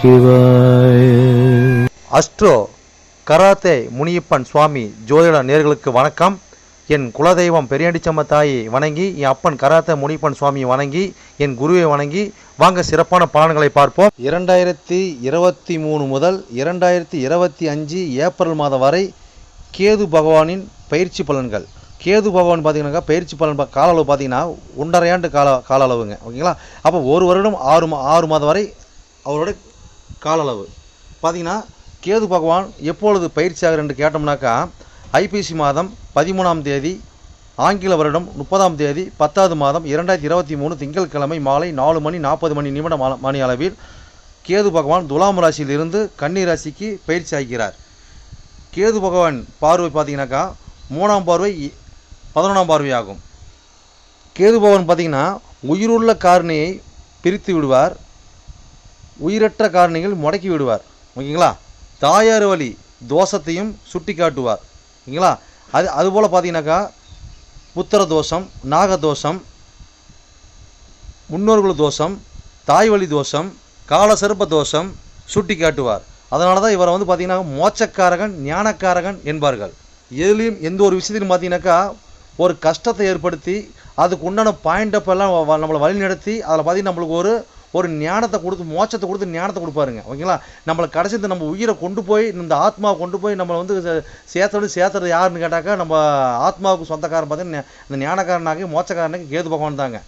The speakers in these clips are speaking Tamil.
சிவாய. அஸ்ட்ரோ கராத்தே முனியப்பன் சுவாமி ஜோதிட நேர்களுக்கு வணக்கம். என் குலதெய்வம் பெரியாண்டிச்சம்ம தாயை வணங்கி என் அப்பன் கராத்தே முனியப்பன் சுவாமியை வணங்கி என் குருவை வணங்கி வாங்க சிறப்பான பலன்களை பார்ப்போம். இரண்டாயிரத்தி இருபத்தி மூணு முதல் இரண்டாயிரத்தி இருபத்தி அஞ்சு ஏப்ரல் மாதம் வரை கேது பகவானின் பயிற்சி பலன்கள். கேது பகவான் பார்த்தீங்கன்னாக்கா பயிற்சி பலன் கால அளவு பார்த்தீங்கன்னா ஒன்றரை ஆண்டு கால கால அளவுங்க ஓகேங்களா? அப்போ ஒரு வருடம் ஆறு மா ஆறு மாதம் வரை அவரோட கால அளவு பார்த்தீங்கன்னா கேது பகவான் எப்பொழுது பயிற்சி ஆகிறார் என்று கேட்டோம்னாக்கா ஐபிசி மாதம் பதிமூணாம் தேதி ஆங்கில வருடம் முப்பதாம் தேதி பத்தாவது மாதம் இரண்டாயிரத்தி இருபத்தி மூணு திங்கட்கிழமை மாலை நாலு மணி நாற்பது மணி நிமிட மா- மணி அளவில் கேது பகவான் துலாம் ராசியிலிருந்து கன்னி ராசிக்கு பயிற்சி ஆகிறார். கேது பகவான் பார்வை பார்த்தீங்கன்னாக்கா மூணாம் பார்வை இ- பதினொன்றாம் பார்வையாகும் கேது பகவான் பார்த்தீங்கன்னா உயிருள்ள காரணியை பிரித்து விடுவார். உயிரற்ற காரணிகள் முடக்கி விடுவார். ஓகேங்களா? தாயார் வழி தோஷத்தையும் சுட்டி காட்டுவார் ஓகேங்களா? அது அதுபோல் பார்த்தீங்கன்னாக்கா புத்திர தோஷம் நாக தோஷம் முன்னோர்கள் தோஷம் தாய் வழி தோஷம் காலசர்ப்ப தோஷம் சுட்டி காட்டுவார் அதனால தான் இவரை வந்து பார்த்தீங்கன்னா மோச்சக்காரகன் ஞானக்காரகன் என்பார்கள். எதுலேயும் எந்த ஒரு விஷயத்திலும் பார்த்தீங்கன்னாக்கா ஒரு கஷ்டத்தை ஏற்படுத்தி அதுக்கு உண்டான பாயிண்டப்பெல்லாம் வ- நம்மளை வழி நடத்தி அதில் பார்த்தீங்கன்னா நம்மளுக்கு ஒரு ஒரு ஞானத்தை கொடுத்து மோட்சத்தை கொடுத்து ஞானத்தை கொடுப்பாருங்க. ஓகேங்களா? நம்மளை கடைசி இந்த நம்ம உயிரை கொண்டு போய் இந்த ஆத்மாவை கொண்டு போய் நம்மளை வந்து சே- சேர்த்தோடு சேர்த்துறது யாருன்னு கேட்டாக்கா நம்ம ஆத்மாவுக்கு சொந்தக்காரன் பார்த்தீங்கன்னா இந்த ஞானக்காரனாகி மோட்சக்காரனாகி கேது பகவான் தாங்க.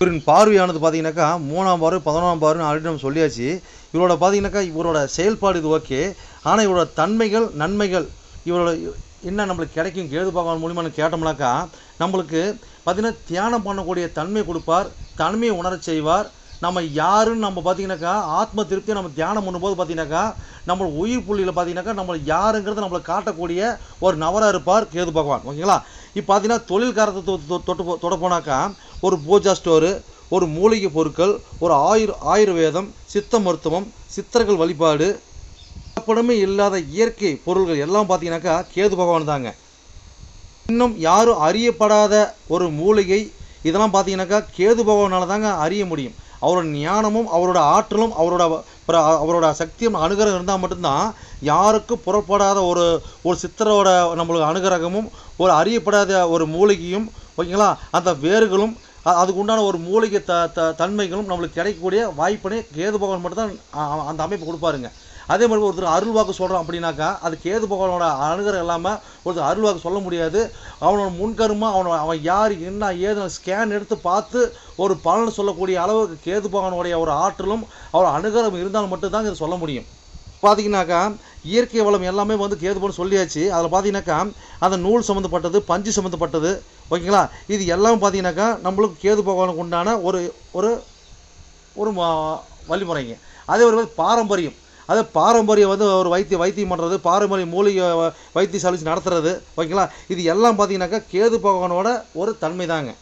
இவரின் பார்வையானது பார்த்தீங்கன்னாக்கா மூணாம் பார்வை பதினொன்றாம் பார்வை ஆல்ரெடி நம்ம சொல்லியாச்சு. இவரோட பார்த்தீங்கன்னாக்கா இவரோட செயல்பாடு இது ஓகே. ஆனால் இவரோட தன்மைகள் நன்மைகள் இவரோட என்ன நம்மளுக்கு கிடைக்கும் கேது பகவான் மூலியமாக கேட்டோம்னாக்கா நம்மளுக்கு பார்த்தீங்கன்னா தியானம் பண்ணக்கூடிய தன்மை கொடுப்பார் தன்மையை உணரச் செய்வார் நம்ம யாருன்னு நம்ம பார்த்தீங்கன்னாக்கா ஆத்ம திருப்தியை நம்ம தியானம் பண்ணும்போது பார்த்தீங்கன்னாக்கா நம்ம உயிர் புள்ளியில் பார்த்தீங்கன்னாக்கா நம்ம யாருங்கிறத நம்மளை காட்டக்கூடிய ஒரு நபராக இருப்பார் கேது பகவான். ஓகேங்களா? இப்போ பார்த்தீங்கன்னா தொழில்காரத்தை தொ- தொட்டு தொட போனாக்கா ஒரு பூஜா ஸ்டோரு ஒரு மூலிகை பொருட்கள் ஒரு ஆயுர் ஆயுர்வேதம் சித்த மருத்துவம் சித்தர்கள் வழிபாடு கலப்படமே இல்லாத இயற்கை பொருள்கள் எல்லாம் பார்த்தீங்கன்னாக்கா கேது பகவான் தாங்க. இன்னும் யாரும் அறியப்படாத ஒரு மூலிகை இதெல்லாம் பார்த்தீங்கன்னாக்கா கேது பகவானால் தாங்க அறிய முடியும். அவரோட ஞானமும் அவரோட ஆற்றலும் அவரோட அவரோட சக்தியும் அனுகிரகம் இருந்தால் மட்டும்தான் யாருக்கும் புறப்படாத ஒரு ஒரு சித்தரோட நம்மளுக்கு அனுகிரகமும் ஒரு அறியப்படாத ஒரு மூலிகையும் ஓகேங்களா? அந்த வேர்களும் அதுக்கு உண்டான ஒரு மூலிகை த த தன்மைகளும் நம்மளுக்கு கிடைக்கக்கூடிய வாய்ப்பினை கேது பகவான் மட்டும்தான் அந்த அமைப்பு கொடுப்பாருங்க. அதே மாதிரி ஒருத்தர் அருள் வாக்கு சொல்கிறோம் அப்படின்னாக்கா அது கேது பகவானோட அனுகிரகம் இல்லாமல் ஒருத்தர் அருள் வாக்கு சொல்ல முடியாது. அவனோட முன்கருமா அவனோட அவன் யார் என்ன ஏதுன்னு ஸ்கேன் எடுத்து பார்த்து ஒரு பலன் சொல்லக்கூடிய அளவுக்கு கேது பகவானுடைய ஒரு ஆற்றலும் அவர் அணுகரம் இருந்தால் மட்டும்தான் இதை சொல்ல முடியும். பார்த்தீங்கன்னாக்கா இயற்கை வளம் எல்லாமே வந்து கேது சொல்லியாச்சு. அதில் பார்த்தீங்கன்னாக்கா அந்த நூல் சம்மந்தப்பட்டது பஞ்சு சம்மந்தப்பட்டது ஓகேங்களா? இது எல்லாம் பார்த்தீங்கன்னாக்கா நம்மளுக்கு கேது பகவானுக்கு உண்டான ஒரு ஒரு ஒரு வழிமுறைங்க. அதே ஒரு மாதிரி பாரம்பரியம். அதே பாரம்பரியம் வந்து ஒரு வைத்திய வைத்தியம் பண்ணுறது பாரம்பரிய மூலிகை வைத்தியசாலிச்சு நடத்துறது ஓகேங்களா? இது எல்லாம் பார்த்தீங்கன்னாக்கா கேது பகவானோட ஒரு தன்மை தாங்க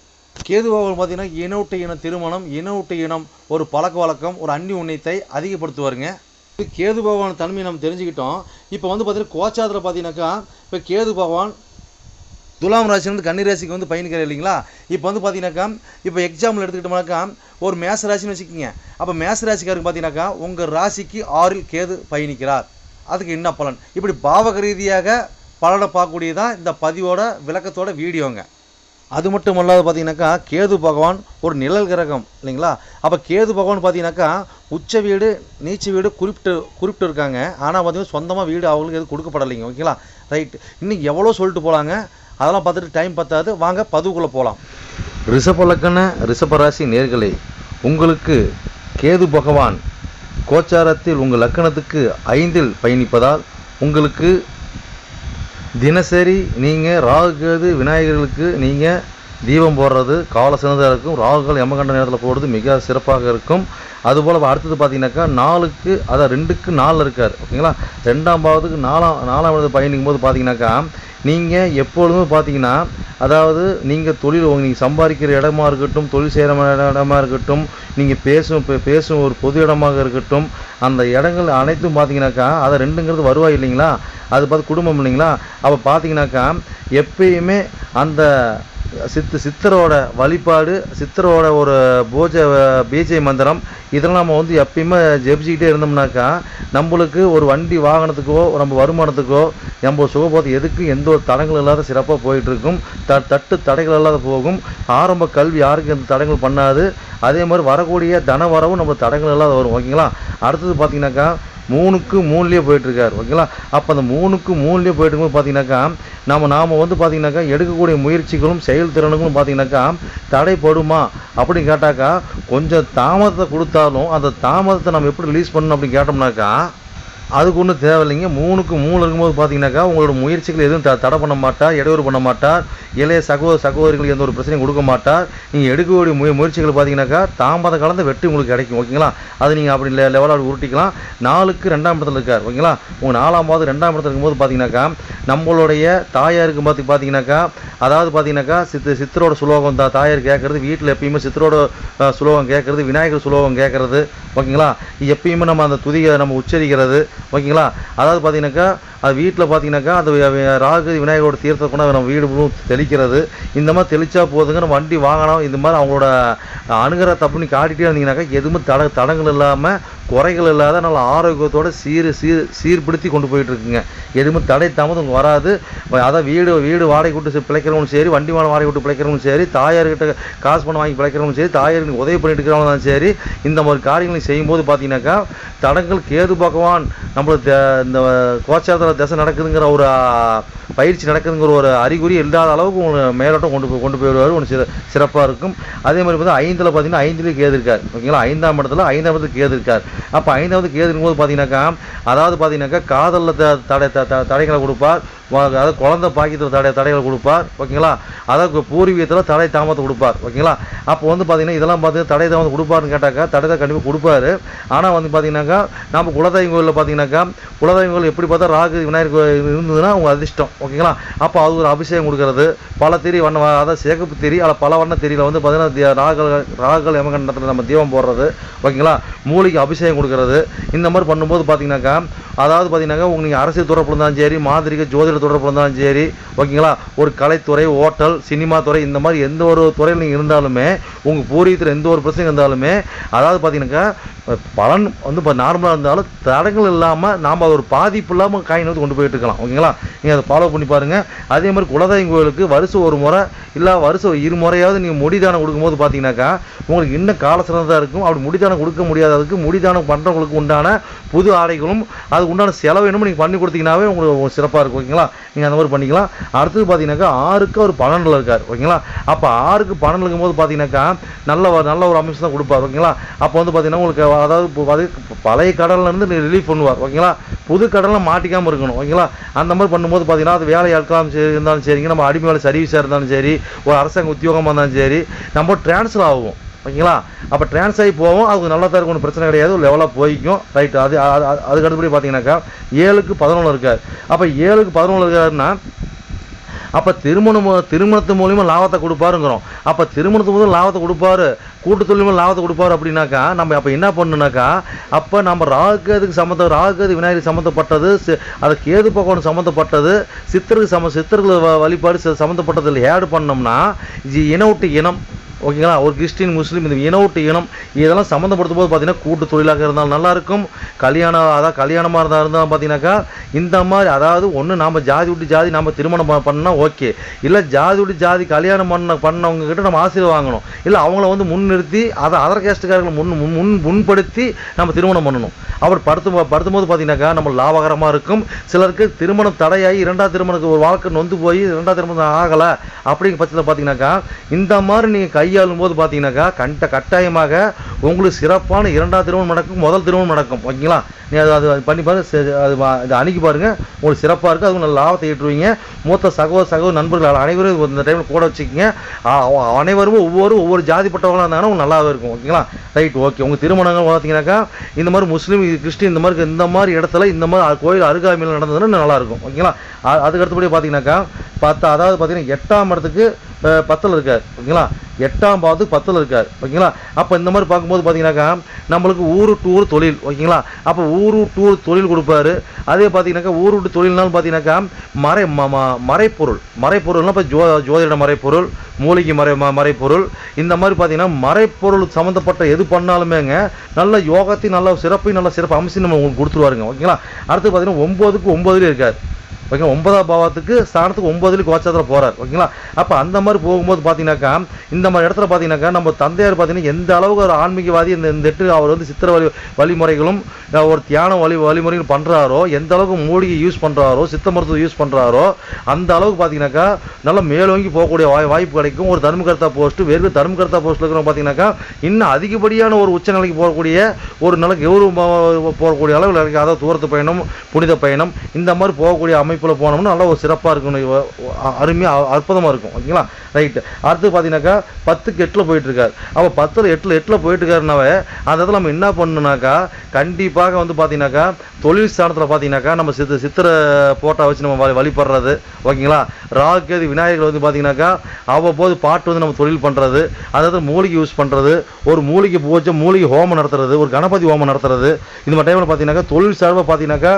கேது பகவான் பார்த்தீங்கன்னா இனவுட்டு இன திருமணம் இனவுட்டு இனம் ஒரு பழக்க வழக்கம் ஒரு அந்நிய உண்ணியத்தை அதிகப்படுத்துவாருங்க. இப்போ கேது பகவான் தன்மையை நம்ம தெரிஞ்சுக்கிட்டோம். இப்போ வந்து பார்த்தீங்கன்னா கோச்சாரத்தில் பார்த்தீங்கன்னாக்கா இப்போ கேது பகவான் துலாம் ராசிலேருந்து கன்னி ராசிக்கு வந்து பயணிக்கிறார் இல்லைங்களா? இப்போ வந்து பார்த்தீங்கன்னாக்கா இப்போ எக்ஸாம்பிள் எடுத்துக்கிட்டோம்னாக்கா ஒரு மேச ராசின்னு வச்சுக்கோங்க. அப்போ மேச ராசிக்காருக்கு பார்த்தீங்கன்னாக்கா உங்கள் ராசிக்கு ஆறில் கேது பயணிக்கிறார். அதுக்கு என்ன பலன்? இப்படி பாவக ரீதியாக பலனை பார்க்கக்கூடியதான் இந்த பதிவோட விளக்கத்தோட வீடியோங்க. அது மட்டும் அல்லாது பார்த்தீங்கன்னாக்கா கேது பகவான் ஒரு நிழல் கிரகம் இல்லைங்களா? அப்போ கேது பகவான் பார்த்தீங்கன்னாக்கா உச்ச வீடு நீச்ச வீடு குறிப்பிட்டு குறிப்பிட்டு இருக்காங்க. ஆனால் பார்த்தீங்கன்னா சொந்தமாக வீடு அவங்களுக்கு எதுவும் கொடுக்கப்படலைங்க. ஓகேங்களா? ரைட். இன்னும் எவ்வளோ சொல்லிட்டு போகலாங்க அதெல்லாம் பார்த்துட்டு டைம் பத்தாது. வாங்க பதுவுக்குள்ளே போகலாம் ரிஷபலக்கண ரிஷபராசி நேர்களே உங்களுக்கு கேது பகவான் கோச்சாரத்தில் உங்கள் லக்கணத்துக்கு ஐந்தில் பயணிப்பதால் உங்களுக்கு தினசரி நீங்கள் ராகு கேது விநாயகர்களுக்கு நீங்கள் தீபம் போடுறது கால சிறந்ததாக இருக்கும் ராகுகள் எமகண்ட நேரத்தில் போடுறது மிக சிறப்பாக இருக்கும். அதுபோல் அடுத்தது பார்த்தீங்கன்னாக்கா நாலுக்கு அதான் ரெண்டுக்கு நாலு இருக்கார். ஓகேங்களா? ரெண்டாம் பாவத்துக்கு நாலாம் நாலாம் இடத்து பயணிக்கும் போது பார்த்தீங்கன்னாக்கா நீங்கள் எப்பொழுதுமே பார்த்தீங்கன்னா அதாவது நீங்கள் தொழில் நீங்கள் சம்பாதிக்கிற இடமா இருக்கட்டும் தொழில் செய்கிற இடமா இருக்கட்டும் நீங்கள் பேசும் பே- பேசும் ஒரு பொது இடமாக இருக்கட்டும் அந்த இடங்கள் அனைத்தும் பார்த்தீங்கன்னாக்கா அதை ரெண்டுங்கிறது வருவாய் இல்லைங்களா? அது பார்த்து குடும்பம் இல்லைங்களா? அப்போ பார்த்தீங்கன்னாக்கா எப்பயுமே அந்த சித்து சித்தரோட வழிபாடு சித்தரோட ஒரு பூஜை பீஜை மந்திரம் இதெல்லாம் நம்ம வந்து எப்பயுமே ஜெபிச்சுக்கிட்டே இருந்தோம்னாக்கா நம்மளுக்கு ஒரு வண்டி வாகனத்துக்கோ நம்ம வருமானத்துக்கோ நம்ம சுகபோதம் எதுக்கும் எந்த ஒரு தடங்கள் இல்லாத சிறப்பாக போயிட்டுருக்கும். த தட்டு தடைகள் இல்லாத போகும். ஆரம்ப கல்வி யாருக்கும் எந்த தடங்கள் பண்ணாது. அதே மாதிரி வரக்கூடிய தன வரவும் நம்ம தடங்கள் இல்லாத வரும். ஓகேங்களா? அடுத்தது பார்த்தீங்கன்னாக்கா மூணுக்கு மூணுலேயே போயிட்டுருக்காரு ஓகேங்களா? அப்போ அந்த மூணுக்கு மூணுலேயே போயிட்டு இருக்கும்போது பார்த்தீங்கன்னாக்கா நம்ம நாம் வந்து பார்த்தீங்கன்னாக்கா எடுக்கக்கூடிய முயற்சிகளும் செயல்திறனுக்கும் பார்த்தீங்கன்னாக்கா தடைப்படுமா? அப்படின்னு கேட்டாக்கா கொஞ்சம் தாமதத்தை கொடுத்தாலும் அந்த தாமதத்தை நம்ம எப்படி ரிலீஸ் பண்ணணும் அப்படின்னு கேட்டோம்னாக்கா அதுக்கு ஒன்றும் தேவையில்லைங்க. மூணுக்கு மூணு இருக்கும்போது பார்த்தீங்கன்னாக்கா உங்களோட முயற்சிகள் எதுவும் த தடை பண்ண மாட்டார் இடையூறு பண்ண மாட்டார் இளைய சகோதர சகோதரிகளுக்கு எந்த ஒரு பிரச்சனையும் கொடுக்க மாட்டார் நீங்கள் எடுக்கக்கூடிய முய முயற்சிகள் பார்த்தீங்கன்னாக்கா தாமத கலந்த வெற்றி உங்களுக்கு கிடைக்கும் ஓகேங்களா? அது நீங்கள் அப்படி லெ லெவலாக உருட்டிக்கலாம். நாலுக்கு ரெண்டாம் இடத்துல இருக்கார் ஓகேங்களா? உங்கள் நாலாம் மாதம் ரெண்டாம் இடத்துல இருக்கும்போது பார்த்தீங்கன்னாக்கா நம்மளுடைய தாயாருக்கு பார்த்து பார்த்தீங்கன்னாக்கா அதாவது பார்த்தீங்கன்னாக்கா சித்து சித்தரோட சுலோகம் தா தாயார் கேட்குறது வீட்டில் எப்பயுமே சித்தரோட சுலோகம் கேட்குறது விநாயகர் சுலோகம் கேட்குறது ஓகேங்களா? எப்பயுமே நம்ம அந்த துதியை நம்ம உச்சரிக்கிறது ஓகேங்களா? அதாவது பார்த்தீங்கன்னாக்கா அது வீட்டில் பார்த்தீங்கன்னாக்கா அந்த ராகு விநாயகரோட தீர்த்தத்தை கூட நம்ம வீடு தெளிக்கிறது. இந்த மாதிரி தெளிச்சா போதுங்க. நம்ம வண்டி வாங்கணும் இந்த மாதிரி அவங்களோட அணுகிற தப்புன்னு காட்டிகிட்டே இருந்தீங்கன்னாக்கா எதுவுமே தட தடங்கள் இல்லாமல் குறைகள் இல்லாத நல்ல ஆரோக்கியத்தோடு சீர் சீர் சீர்படுத்தி கொண்டு போயிட்டுருக்குங்க. எதுவுமே தடை தாமதம் வராது. அதான் வீடு வீடு வாடகை விட்டு பிழைக்கிறவங்களும் சரி வண்டி வாங்க வாடகை விட்டு பிழைக்கிறவங்களும் சரி தாயார்கிட்ட காசு பணம் வாங்கி பிழைக்கிறவங்களும் சரி தாயாருக்கு உதவி பண்ணிட்டு இருக்கிறவங்களும் சரி இந்த மாதிரி காரியங்களை செய்யும்போது பார்த்தீங்கன்னாக்கா தடங்கள் கேது பகவான் நம்மளுக்கு இந்த கோச்சாரத்தில் தசை நடக்குதுங்கிற ஒரு பயிற்சி நடக்குதுங்கிற ஒரு அறிகுறி இல்லாத அளவுக்கு உங்களுக்கு மேலோட்டம் கொண்டு போய் கொண்டு போயிடுவார். ஒன்று சிற சிறப்பாக இருக்கும். அதே மாதிரி பார்த்தீங்கன்னா ஐந்தில் பார்த்தீங்கன்னா ஐந்துலேயும் கேது இருக்கார். ஓகேங்களா? ஐந்தாம் இடத்துல ஐந்தாம் இடத்துல கேது இருக்கார். அப்போ ஐந்தாவது கேது இருக்கும்போது பார்த்தீங்கன்னாக்கா அதாவது பார்த்தீங்கன்னாக்கா காதலில் த தடை த- த- தடைகளை கொடுப்பார். அதாவது குழந்தை பாக்கியத்தில் தடை தடைகளை கொடுப்பார். ஓகேங்களா? அதாவது பூர்வீகத்தில் தடை தாமத்தை கொடுப்பார். ஓகேங்களா? அப்போ வந்து பார்த்தீங்கன்னா இதெல்லாம் பார்த்தீங்கன்னா தடை தாமதம் கொடுப்பாருன்னு கேட்டாக்கா தடை தான் கண்டிப்பாக கொடுப்பாரு. ஆனால் வந்து பார்த்தீங்கன்னாக்கா நம்ம குலதெய்வம் கோயிலில் பார்த்தீங்கன்னாக்கா குலதெய்வம் கோயில் எப்படி பார்த்தா ராகு விநாயகர் கோயில் இருந்ததுன்னா அவங்க அதிர்ஷ்டம். ஓகேங்களா? அப்போ அது ஒரு அபிஷேகம் கொடுக்கறது. பல திரி வண்ண அதாவது சேகப்பு திரி அதில் பல வண்ண திரியில் வந்து பார்த்தீங்கன்னா தி- ராகல் ராகல் யமகண்டத்தில் நம்ம தீபம் போடுறது. ஓகேங்களா? மூலிகை அபிஷேகம் கொடுக்கறது. இந்த மாதிரி பண்ணும்போது பார்த்தீங்கன்னாக்கா அதாவது பார்த்தீங்கன்னாக்கா உங்க நீங்கள் அரசியல் தொடர்பு இருந்தாலும் சரி மாதிரிக ஜோதிட தொடர்பு இருந்தாலும் சரி ஓகேங்களா? ஒரு கலைத்துறை ஓட்டல் சினிமா துறை இந்த மாதிரி எந்த ஒரு துறையில் நீங்கள் இருந்தாலுமே உங்கள் பூர்வீகத்தில் எந்த ஒரு பிரச்சனை இருந்தாலுமே அதாவது பார்த்தீங்கன்னாக்கா பலன் வந்து இப்போ நார்மலாக இருந்தாலும் தடங்கள் இல்லாமல் நாம் ஒரு பாதிப்பு இல்லாமல் காயின் வந்து கொண்டு போயிட்டு இருக்கலாம். ஓகேங்களா? நீங்கள் அதை ஃபாலோ பண்ணி பாருங்கள் அதே மாதிரி குலதெய்வம் கோயிலுக்கு வருஷம் ஒரு முறை இல்லை வருஷம் இரு முறையாவது நீங்கள் முடிதானம் கொடுக்கும்போது பார்த்தீங்கன்னாக்கா உங்களுக்கு இன்னும் கால சிறந்ததாக இருக்கும். அப்படி முடிதானம் கொடுக்க முடியாததுக்கு முடிதானம் பண்ணுறவங்களுக்கு உண்டான புது ஆடைகளும் அதுக்கு உண்டான செலவு என்னமோ நீங்கள் பண்ணி கொடுத்தீங்கன்னாவே உங்களுக்கு சிறப்பாக இருக்கும் ஓகேங்களா? நீங்கள் அந்த மாதிரி பண்ணிக்கலாம். அடுத்தது பார்த்தீங்கன்னாக்கா ஆறுக்கு அவர் பன்னெண்டில் இருக்கார் ஓகேங்களா? அப்போ ஆறுக்கு பன்னெண்டு இருக்கும்போது பார்த்தீங்கன்னாக்கா நல்ல ஒரு- நல்ல ஒரு அமைச்சு தான் கொடுப்பார் ஓகேங்களா? அப்போ வந்து பார்த்தீங்கன்னா உங்களுக்கு அதாவது இப்போ அது பழைய கடல்ல இருந்து ரிலீஃப் பண்ணுவார் ஓகேங்களா? புது கடலில் மாட்டிக்காமல் இருக்கணும் ஓகேங்களா? அந்த மாதிரி பண்ணும்போது பார்த்தீங்கன்னா அது வேலை ஆட்களாக சரி இருந்தாலும் சரிங்க நம்ம அடிமை வேலை சர்வீஸாக இருந்தாலும் சரி ஒரு அரசாங்க உத்தியோகமாக இருந்தாலும் சரி நம்ம ட்ரான்ஸ்ஃபர் ஆகும். ஓகேங்களா? அப்போ ட்ரான்ஸ் ஆகி போவோம். அது நல்லா தான் இருக்கும். ஒன்றும் பிரச்சனை கிடையாது. ஒரு லெவலாக போய்க்கும். ரைட் அது அதுக்கு அடுத்தபடி பார்த்தீங்கன்னாக்கா ஏழுக்கு பதினொன்று இருக்கார். அப்போ ஏழுக்கு பதினொன்று இருக்காருன்னா அப்போ திருமணம் திருமணத்து மூலியமாக லாபத்தை கொடுப்பாருங்கிறோம். அப்போ திருமணத்து மூலம் லாபத்தை கொடுப்பாரு. கூட்டு தொழில் லாபத்தை கொடுப்பாரு அப்படின்னாக்கா நம்ம அப்போ என்ன பண்ணணுனாக்கா அப்போ நம்ம ராகுகேதுக்கு சம்மந்த ராகுகேது விநாயகர் சம்மந்தப்பட்டது சி- அது கேது பகவான் சம்மந்தப்பட்டது சித்தருக்கு சம சித்தர்கள் வழிபாடு சம்மந்தப்பட்டதில் ஏடு பண்ணோம்னா இது இன விட்டு இனம். ஓகேங்களா? ஒரு கிறிஸ்டின் முஸ்லீம் இந்த இனவுட்டு இனம் இதெல்லாம் சம்மந்தப்படுத்தும் போது பார்த்தீங்கன்னா கூட்டு தொழிலாக இருந்தாலும் நல்லாயிருக்கும். கல்யாணம் அதாவது கல்யாணமாக இருந்தால் இருந்தால் பார்த்தீங்கன்னாக்கா இந்த மாதிரி அதாவது ஒன்று நாம் ஜாதி விட்டு ஜாதி நம்ம திருமணம் பண்ணால் ஓகே. இல்லை ஜாதி விட்டு ஜாதி கல்யாணம் பண்ண பண்ணவங்ககிட்ட நம்ம ஆசீர்வாதம் வாங்கணும். இல்லை அவங்கள வந்து முன்னிறுத்தி அதை அதர் கேஸ்ட்டுக்காரர்களை முன் முன் முன் முன்படுத்தி நம்ம திருமணம் பண்ணணும். அவர் படுத்தும் படுத்தும் போது பார்த்தீங்கன்னாக்கா நம்ம லாபகரமாக இருக்கும். சிலருக்கு திருமணம் தடையாகி இரண்டாவது திருமணத்துக்கு ஒரு வாழ்க்கை நொந்து போய் இரண்டாவது திருமணம் ஆகலை. அப்படிங்கிற பட்சத்தில் பார்த்தீங்கன்னாக்கா இந்த மாதிரி நீங்கள் கை கையாளும் போது பார்த்தீங்கன்னாக்கா கண்ட கட்டாயமாக உங்களுக்கு சிறப்பான இரண்டாவது திருமணம் நடக்கும் முதல் திருமணம் நடக்கும். ஓகேங்களா? நீ அது அது பண்ணி பாருங்க அது வா- இது அணுகி பாருங்கள் உங்களுக்கு சிறப்பாக இருக்கும் அதுவும் நல்ல லாபத்தை ஏற்றுவீங்க மூத்த சகோதர சகோதர நண்பர்கள் அனைவரும் இந்த டைமில் கூட வச்சுக்கோங்க. அனைவரும் ஒவ்வொரு ஒவ்வொரு ஜாதிப்பட்டவங்களாக இருந்தாங்கன்னா உங்களுக்கு நல்லாவே இருக்கும். ஓகேங்களா? ரைட் ஓகே உங்கள் திருமணங்கள் பார்த்தீங்கன்னாக்கா இந்த மாதிரி முஸ்லீம் கிறிஸ்டின் இந்த மாதிரி இந்த மாதிரி இடத்துல இந்த மாதிரி கோயில் அருகாமையில் நடந்ததுன்னா நல்லா இருக்கும். ஓகேங்களா? அதுக்கு அடுத்தபடி பார்த்தீங்கன்னாக்கா பத்து அதாவது பார்த்தீங்கன்னா எட்டாம் இடத்துக்கு பத்தில் இருக்கார். ஓகேங்களா? எட்டாம் பாவத்துக்கு பத்தில் இருக்கார். ஓகேங்களா? அப்போ இந்த மாதிரி பார்க்கும்போது பார்த்தீங்கன்னாக்கா நம்மளுக்கு ஊரு டூர் தொழில். ஓகேங்களா? அப்போ ஊரு டூர் தொழில் கொடுப்பாரு. அதே பார்த்தீங்கன்னாக்கா ஊரு விட்டு தொழில்னாலும் பார்த்தீங்கன்னாக்கா மறை ம- ம- மறைப்பொருள். மறைப்பொருள்னா இப்போ ஜோ ஜோதிட மறைப்பொருள் மூலிகை மறை ம- மறைப்பொருள். இந்த மாதிரி பார்த்தீங்கன்னா மறைப்பொருள் சம்மந்தப்பட்ட எது பண்ணாலுமேங்க நல்ல யோகத்தையும் நல்ல சிறப்பையும் நல்ல சிறப்பு அம்சம் நம்ம உங்களுக்கு கொடுத்துருவாருங்க. ஓகேங்களா? அடுத்து பார்த்தீங்கன்னா ஒம்போதுக்கு ஒம்போதுலேயே இருக்கார். ஓகேங்களா ஒன்பதாம் பாவத்துக்கு ஸ்தானத்துக்கு ஒன்பதுலேயும் கோச்சாரத்தில் போகிறார் ஓகேங்களா? அப்போ அந்த மாதிரி போகும்போது பார்த்தீங்கன்னாக்கா இந்த மாதிரி இடத்துல பார்த்தீங்கன்னாக்கா நம்ம தந்தையார் பார்த்தீங்கன்னா எந்த அளவுக்கு ஒரு ஆன்மீகவாதி இந்த இந்த எட்டு அவர் வந்து சித்திர வழி வழிமுறைகளும் ஒரு தியான வழி வழிமுறைகள் பண்ணுறாரோ எந்த அளவுக்கு மூலிகை யூஸ் பண்ணுறாரோ சித்த மருத்துவம் யூஸ் பண்ணுறாரோ அந்த அளவுக்கு பார்த்தீங்கன்னாக்கா நல்ல மேலோங்கி போகக்கூடிய வாய் வாய்ப்பு கிடைக்கும். ஒரு தர்மகர்த்தா போஸ்ட்டு வேறு தர்மகர்த்தா போஸ்ட்டில் இருக்கிறவங்க பார்த்தீங்கன்னாக்கா இன்னும் அதிகப்படியான ஒரு உச்சநிலைக்கு போகக்கூடிய ஒரு நல்ல கௌரவமாக போகக்கூடிய அளவில் இருக்கு. அதாவது தூரத்து பயணம் புனித பயணம் இந்த மாதிரி போகக்கூடிய அமைப்பு போல் போனோம்னா நல்லா ஒரு சிறப்பாக இருக்கும் அருமையாக அற்புதமாக இருக்கும். ஓகேங்களா? ரைட்டு அடுத்து பார்த்தீங்கன்னாக்கா பத்துக்கு எட்டில் போயிட்டுருக்காரு. அப்போ பத்தில் எட்டில் எட்டில் போயிட்டுருக்காருனாவே அந்த இடத்துல நம்ம என்ன பண்ணணுனாக்கா கண்டிப்பாக வந்து பார்த்தீங்கன்னாக்கா தொழில் ஸ்தானத்தில் பார்த்தீங்கன்னாக்கா நம்ம சித்த சித்திர போட்டா வச்சு நம்ம வழி வழிபடுறது. ஓகேங்களா? ராகுகேது விநாயகர் வந்து பார்த்தீங்கன்னாக்கா அவ்வப்போது பாட்டு வந்து நம்ம தொழில் பண்ணுறது அதாவது மூலிகை யூஸ் பண்ணுறது ஒரு மூலிகை பூஜை மூலிகை ஹோமம் நடத்துறது. ஒரு கணபதி ஹோமம் நடத்துறது. இந்த மாதிரி டைமில் பார்த்தீங்கன்னாக்கா தொழில் சார்பாக பார்த்தீங்கன்னாக்கா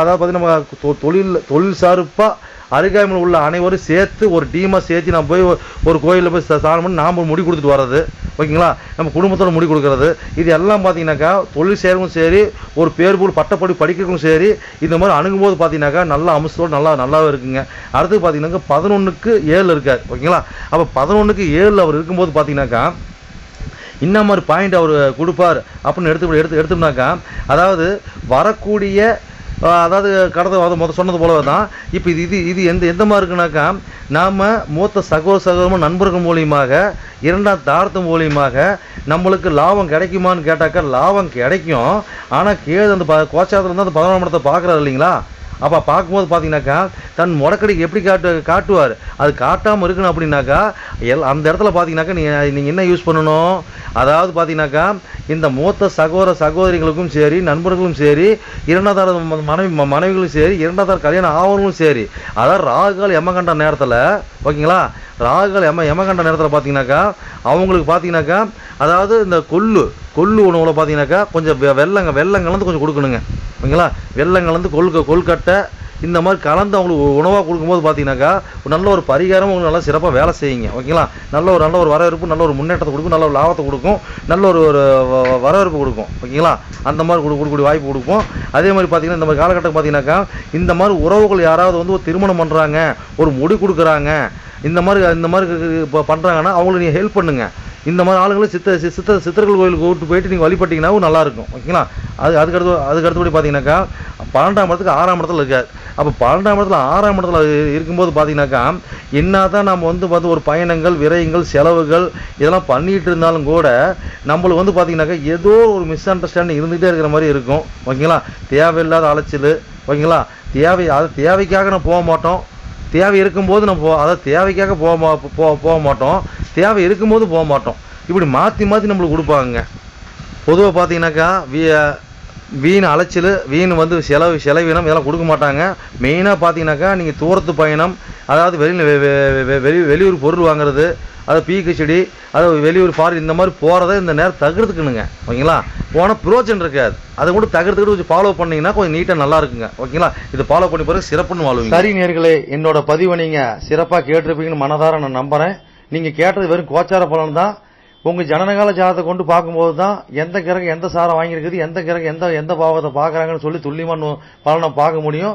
அதாவது பார்த்தீங்கன்னா நம்ம தொ- தொழில் தொழில் சார்பாக அருகாமையில் உள்ள அனைவரும் சேர்த்து ஒரு டீமாக சேர்த்து நம்ம போய் ஒரு- கோயிலில் போய் சாணம் ஸ்நானம் பண்ணி நாம் முடி கொடுத்துட்டு வர்றது. ஓகேங்களா? நம்ம குடும்பத்தோட முடி கொடுக்கறது. இது எல்லாம் பார்த்தீங்கன்னாக்கா தொழில் செய்கிறவங்களும் சரி ஒரு பேர் போல் பட்டப்படி படிக்கிறவங்களும் சரி இந்த மாதிரி அணுகும்போது பார்த்தீங்கன்னாக்கா நல்ல அம்சத்தோடு நல்லா நல்லாவே இருக்குங்க. அடுத்து பார்த்தீங்கன்னாக்கா பதினொன்றுக்கு ஏழு இருக்கார். ஓகேங்களா? அப்போ பதினொன்றுக்கு ஏழில் அவர் இருக்கும்போது பார்த்தீங்கன்னாக்கா இன்ன மாதிரி பாயிண்ட் அவர் கொடுப்பார். அப்படின்னு எடுத்து எடுத்து எடுத்தோம்னாக்கா அதாவது வரக்கூடிய அதாவது கடந்த அது மொதல் சொன்னது போல தான் இப்போ இது இது இது எந்த எந்த மாதிரி இருக்குனாக்கா நாம் மூத்த சகோதர சகோதரமும் நண்பர்கள் மூலியமாக இரண்டாம் தாரத்து மூலியமாக நம்மளுக்கு லாபம் கிடைக்குமான்னு கேட்டாக்கா லாபம் கிடைக்கும். ஆனால் கேது அந்த ப கோச்சாரத்தில் இருந்து அந்த பதினொன்றாம் இடத்தை பார்க்குறாரு இல்லைங்களா? அப்போ பார்க்கும்போது பார்த்தீங்கன்னாக்கா தன் முடக்கடிக்கு எப்படி காட்டு காட்டுவார்? அது காட்டாமல் இருக்கணும் அப்படின்னாக்கா எல் அந்த இடத்துல பார்த்தீங்கன்னாக்கா நீ நீங்கள் என்ன யூஸ் பண்ணணும்? அதாவது பார்த்தீங்கன்னாக்கா இந்த மூத்த சகோதர சகோதரிகளுக்கும் சரி நண்பர்களும் சரி இரண்டாவது ம- மனைவி மனைவிகளும் சரி இரண்டாவது கல்யாணம் ஆவர்களும் சரி. அதாவது ராகுகால் எமகண்ட நேரத்தில் ஓகேங்களா? ராகுகால் எம எமகண்ட நேரத்தில் பார்த்தீங்கன்னாக்கா அவங்களுக்கு பார்த்தீங்கன்னாக்கா அதாவது இந்த கொள்ளு கொள்ளு உணவில் பார்த்தீங்கன்னாக்கா கொஞ்சம் வெ- வெள்ளங்க வெள்ளம் கலந்து கொஞ்சம் கொடுக்கணுங்க. ஓகேங்களா? வெள்ளம் கலந்து கொள்க கொள்கட்டை இந்த மாதிரி கலந்து அவங்களுக்கு உணவாக கொடுக்கும்போது பார்த்தீங்கன்னாக்கா ஒரு நல்ல ஒரு பரிகாரம் உங்களுக்கு நல்லா சிறப்பாக வேலை செய்யுங்க. ஓகேங்களா? நல்ல ஒரு நல்ல ஒரு வரவேற்பு நல்ல ஒரு முன்னேற்றத்தை கொடுக்கும் நல்ல ஒரு லாபத்தை கொடுக்கும் நல்ல ஒரு ஒரு வரவேற்பு கொடுக்கும். ஓகேங்களா? அந்த மாதிரி கொடு கொடுக்கக்கூடிய வாய்ப்பு கொடுக்கும். அதே மாதிரி பார்த்தீங்கன்னா இந்த மாதிரி காலகட்டம் பார்த்தீங்கன்னாக்கா இந்த மாதிரி உறவுகள் யாராவது வந்து ஒரு திருமணம் பண்ணுறாங்க ஒரு முடி கொடுக்குறாங்க இந்த மாதிரி இந்த மாதிரி இப்போ பண்ணுறாங்கன்னா அவங்களுக்கு நீங்கள் ஹெல்ப் பண்ணுங்கள் இந்த மாதிரி ஆளுங்களை சித்த சித்த சித்தர்கள் கோயிலுக்கு கூட்டு போயிட்டு நீங்கள் வழிபட்டிங்கன்னா நல்லா இருக்கும் ஓகேங்களா? அது அதுக்கடுத்து அதுக்கு அடுத்தபடி பார்த்தீங்கன்னாக்கா பன்னெண்டாம் இடத்துக்கு ஆறாம் இடத்துல இருக்கார். அப்போ பன்னெண்டாம் இடத்துல ஆறாம் இடத்துல இருக்கும்போது பார்த்தீங்கன்னாக்கா என்ன தான் நம்ம வந்து பார்த்து ஒரு பயணங்கள் விரயங்கள் செலவுகள் இதெல்லாம் பண்ணிகிட்டு இருந்தாலும் கூட நம்மளுக்கு வந்து பார்த்தீங்கன்னாக்கா ஏதோ ஒரு மிஸ் அண்டர்ஸ்டாண்டிங் இருந்துகிட்டே இருக்கிற மாதிரி இருக்கும். ஓகேங்களா? தேவையில்லாத அலைச்சல். ஓகேங்களா? தேவை அது தேவைக்காக நம்ம போக மாட்டோம். தேவை இருக்கும்போது நம்ம போ அதாவது தேவைக்காக போக மா போ- போக மாட்டோம். தேவை இருக்கும்போது போக மாட்டோம். இப்படி மாற்றி மாற்றி நம்மளுக்கு கொடுப்பாங்க. பொதுவாக பார்த்தீங்கன்னாக்கா வீ வீண் அலைச்சல் வீண் வந்து செலவு செலவினம் இதெல்லாம் கொடுக்க மாட்டாங்க. மெயினாக பார்த்தீங்கன்னாக்கா நீங்கள் தூரத்து பயணம் அதாவது வெளியில் வெளி வெளியூர் பொருள் வாங்குறது அதை பீக்கு செடி வெளியூர் ஃபாரின் இந்த மாதிரி போகிறத இந்த நேரம் தகர்த்துக்கணுங்க. ஓகேங்களா? போனால் ப்ரோஜன் இருக்காது. அதை கூட தகர்த்துக்கிட்டு கொஞ்சம் ஃபாலோ பண்ணீங்கன்னா கொஞ்சம் நீட்டாக நல்லா இருக்குங்க. ஓகேங்களா? இது ஃபாலோ பண்ணி பிறகு சிறப்புன்னு வாழ்வீங்க. சரி நேர்களே என்னோட பதிவை நீங்கள் சிறப்பாக கேட்டிருப்பீங்கன்னு மனதார நான் நம்புகிறேன் நீங்கள் கேட்டது வெறும் கோச்சார பலன் தான். உங்க ஜனநகால ஜாதத்தை கொண்டு பார்க்கும்போது தான் எந்த கிரகம் எந்த சாரம் வாங்கியிருக்குது எந்த கிரகம் எந்த எந்த பாவத்தை பார்க்குறாங்கன்னு சொல்லி துல்லியமான பலனை பார்க்க முடியும்.